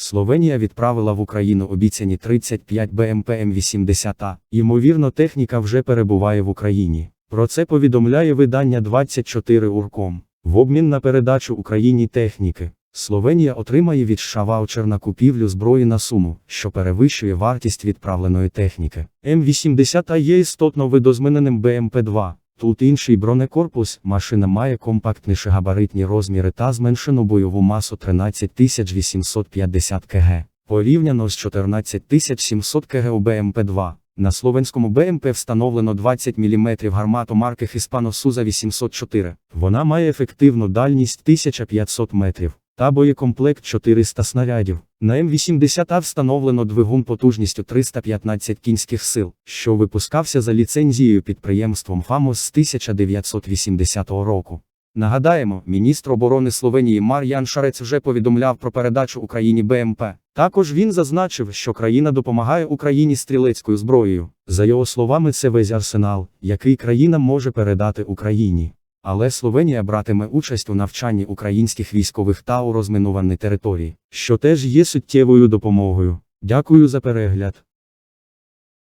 Словенія відправила в Україну обіцяні 35 БМП М80А. Ймовірно, техніка вже перебуває в Україні. Про це повідомляє видання 24 Урком. В обмін на передачу Україні техніки. Словенія отримає від США ваучер на купівлю зброї на суму, що перевищує вартість відправленої техніки. М80А є істотно видозміненим БМП-2. Тут інший бронекорпус, машина має компактніші габаритні розміри та зменшену бойову масу 13850 кг. Порівняно з 14700 кг у БМП-2. На словенському БМП встановлено 20 мм гармату марки Suza 804. Вона має ефективну дальність 1500 метрів та боєкомплект 400 снарядів. На М80А встановлено двигун потужністю 315 кінських сил, що випускався за ліцензією підприємством ФАМОС з 1980 року. Нагадаємо, міністр оборони Словенії Мар'ян Шарец вже повідомляв про передачу Україні БМП. Також він зазначив, що країна допомагає Україні стрілецькою зброєю. За його словами, це весь арсенал, який країна може передати Україні. Але Словенія братиме участь у навчанні українських військових та у розмінуванні території, що теж є суттєвою допомогою. Дякую за перегляд.